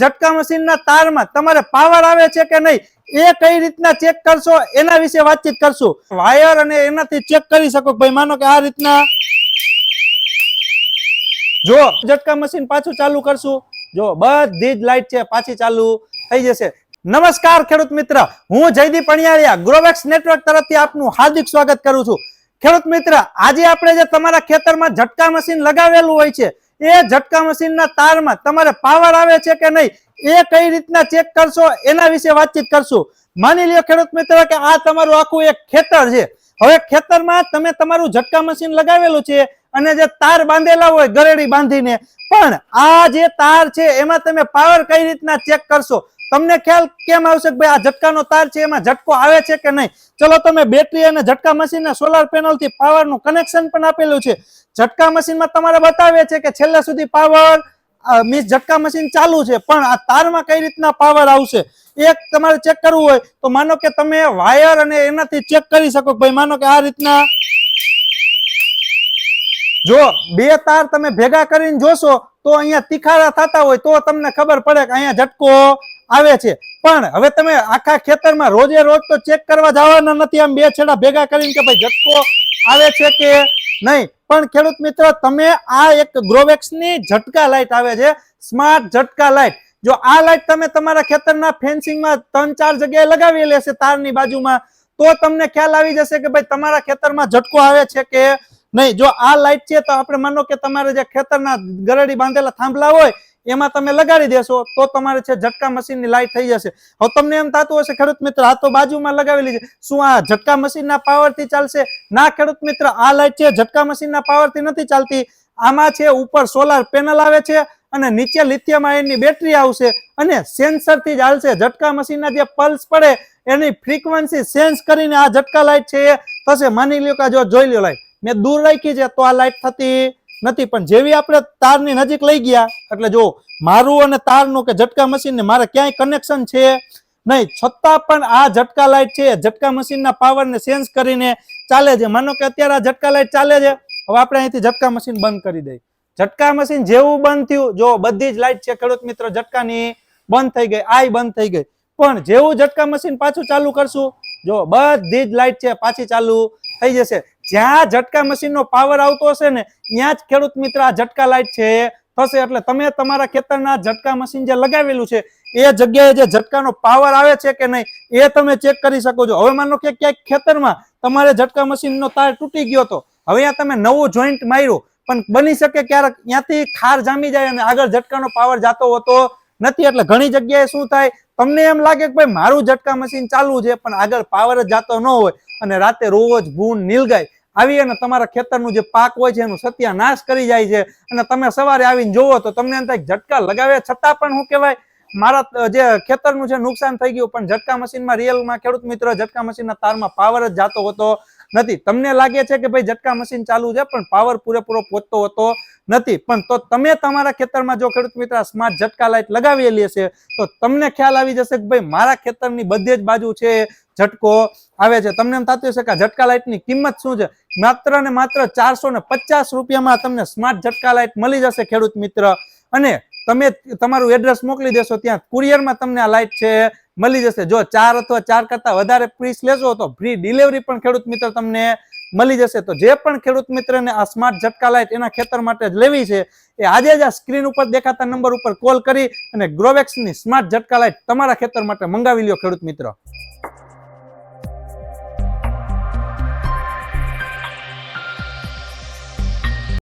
ઝટકા મશીનના તારમાં તમારે પાવર આવે છે કે નહીં, એ કઈ રીતના ચેક કરશો, એના વિશે વાતચીત કરશું. વાયર અને એનાથી ચેક કરી શકો ભાઈ, માનો કે આ રીતના જો ઝટકા મશીન પાછું ચાલુ કરશું. જો બધી જ લાઈટ છે, પાછી ચાલુ થઈ જશે. નમસ્કાર, ખેડૂત મિત્ર. હું જયદીપ અણિયાળિયા ગ્રોવેક્સ નેટવર્ક તરફથી આપનું હાર્દિક સ્વાગત કરું છું. ખેડૂત મિત્ર, આજે આપણે જે તમારા ખેતરમાં ઝટકા મશીન લગાવેલું હોય છે એ ઝટકા મશીનના તારમાં તમારે પાવર આવે છે કે નહીં, એ કઈ રીતના ચેક કરશો, એના વિશે વાતચીત કરશું. માની લ્યો ખેડૂત મિત્ર કે આ તમારું આખું એક ખેતર છે. હવે ખેતરમાં તમે તમારું ઝટકા મશીન લગાવેલું છે અને જે તાર બાંધેલા હોય ગરેડી બાંધીને, પણ આ જે તાર છે એમાં તમે પાવર કઈ રીતના ચેક કરશો? તમને ખ્યાલ કેમ આવશે કે ભાઈ આ ઝટકાનો તાર છે, એમાં ઝટકો આવે છે કે નહીં? ચલો તમે બેટરી અને ઝટકા મશીન સોલાર પેનલથી પાવરનું કનેક્શન પણ આપેલું છે. ઝટકા મશીનમાં તમારે બતાવે છે કે છેલ્લા સુધી પાવર મીન્સ ઝટકા મશીન ચાલુ છે, પણ આ તારમાં કઈ રીતના પાવર આવશે? એક તમારે ચેક કરવું હોય તો માનો કે તમે વાયર અને એનાથી ચેક કરી શકો ભાઈ માનો કે આ રીતના જો બે તાર તમે ભેગા કરીને જોશો તો અહીંયા તિખારા થતા હોય તો તમને ખબર પડે કે અહીંયા ઝટકો આવે છે. પણ હવે તમે આખા ખેતરમાં રોજે રોજ તો ચેક કરવા જવાના નથી. આમ બે છેડા ભેગા કરીને કે ભાઈ ઝટકો આવે છે કે નહીં? પણ ખેડૂત મિત્ર, તમે આ એક ગ્રોવેક્સની ઝટકા લાઈટ આવે છે. સ્માર્ટ ઝટકા લાઈટ. જો આ લાઈટ તમે તમારા ખેતરના ફેન્સિંગમાં ત્રણ ચાર જગ્યાએ લગાવી લેશે તારની બાજુમાં, તો તમને ખ્યાલ આવી જશે કે ભાઈ તમારા ખેતરમાં ઝટકો આવે છે કે નહીં? જો આ લાઈટ છે, તો આપણે માનો કે તમારે જે ખેતરના ગરડી બાંધેલા થાંભલા હોય એમાં તમે લગાડી દેશો, તો તમારે છે ઝટકા મશીનની લાઈટ થઈ જશે. હવે તમને એમ થતું હશે, ખેડૂત મિત્ર, આ તો બાજુમાં લગાવેલી છે. શું આ ઝટકા મશીનના પાવરથી ચાલશે? ના, ખેડૂત મિત્ર, આ લાઈટ છે ઝટકા મશીનના પાવરથી નથી ચાલતી. આમાં છે ઉપર સોલાર પેનલ આવે છે અને નીચે લિથિયમ આયનની બેટરી આવશે અને સેન્સરથી જ હાલશે. ઝટકા મશીનના જે પલ્સ પડે, એની ફ્રીક્વન્સી સેન્સ કરીને આ ઝટકા લાઈટ છે એ થશે. માની લ્યો કે જો જોઈ લ્યો લાઈટ મેં દૂર રાખી છે, તો આ લાઈટ થતી નથી, પણ જેવી આપણે તારની નજીક લઈ ગયા, એટલે જો મારું અને તારનું કે ઝટકા મશીન ને મારે ક્યાંય કનેક્શન છે નહીં. છતાં પણ આ ઝટકા લાઈટ છે ઝટકા મશીનના પાવરને સેન્સ કરીને ચાલે છે. માનો કે અત્યારે આ ઝટકા લાઇટ ચાલે છે, હવે આપણે અહીંથી ઝટકા મશીન બંધ કરી દઈએ. ઝટકા મશીન જેવું બંધ થયું, જો બધી જ લાઇટ છે, ખેડૂત મિત્ર, ઝટકાની બંધ થઈ ગઈ, આય બંધ થઈ ગઈ. પણ જેવું ઝટકા મશીન પાછું ચાલુ કરશું, જો બધી જ લાઇટ છે, પાછી ચાલુ થઈ જશે. જ્યાં ઝટકા મશીનનો પાવર આવતો હશે ને, ત્યાં જ ખેડૂત મિત્ર આ ઝટકા લાઈટ છે થશે. એટલે તમે તમારા ખેતરના ઝટકા મશીન જે લગાવેલું છે, એ જગ્યાએ જે ઝટકાનો પાવર આવે છે કે નહીં, એ તમે ચેક કરી શકો છો. હવે માનો કે ક્યાંક ખેતરમાં તમારે ઝટકા મશીનનો તાર તૂટી ગયો હતો હવે અહીંયા તમે નવું જોઈન્ટ માર્યું, પણ બની શકે ક્યારેક ત્યાંથી ખાર જામી જાય અને આગળ ઝટકાનો પાવર જાતો હોતો નથી. એટલે ઘણી જગ્યાએ શું થાય, તમને એમ લાગે કે ભાઈ મારું ઝટકા મશીન ચાલુ છે, પણ આગળ પાવર જ જાતો ન હોય અને રાતે રોજ ભૂન નીલગાય. આવી અને તમારા ખેતરનું જે પાક હોય છે એનું સત્યાનાશ કરી જાય છે. અને તમે સવારે આવીને જોવો તો તમને એમ થાય ઝટકા લગાવ્યા છતાં પણ શું કહેવાય? મારા જે ખેતરનું છે નુકસાન થઈ ગયું, પણ ઝટકા મશીનમાં રિયલમાં ખેડૂત મિત્ર ઝટકા મશીનના તારમાં પાવર જ જાતો હતો નથી. તમને લાગે છે કે ભાઈ ઝટકા મશીન ચાલુ છે, પણ પાવર પૂરેપૂરો પહોંચતો હતો નથી. પણ તો તમે તમારા ખેતરમાં જો ખેડૂત મિત્ર સ્માર્ટ ઝટકા લાઈટ લગાવી હશે, તો તમને ખ્યાલ આવી જશે કે ભાઈ મારા ખેતરની બધે જ બાજુ છે ઝટકો આવે છે. તમને એમ થતું હશે કે ઝટકા લાઇટની કિંમત શું છે? માત્ર ને માત્ર ચારસો ને પચાસ રૂપિયામાં તમને સ્માર્ટ ઝટકા લાઇટ મળી જશે, ખેડૂત મિત્ર. અને તમે તમારું એડ્રેસ મોકલી દેશો ત્યાં. કુરિયરમાં તમને આ લાઇટ છે, મળી જશે. જો ચાર અથવા ચાર કરતા વધારે પીસ લેશો તો ફ્રી ડિલિવરી પણ ખેડૂત મિત્ર તમને મળી જશે. તો જે પણ ખેડૂત મિત્રને આ સ્માર્ટ ઝટકા લાઇટ એના ખેતર માટે જ લેવી છે, એ આજે જ આ સ્ક્રીન ઉપર દેખાતા નંબર ઉપર કોલ કરી અને ગ્રોવેક્સની સ્માર્ટ ઝટકા લાઇટ તમારા ખેતર માટે મંગાવી લ્યો ખેડૂત મિત્ર.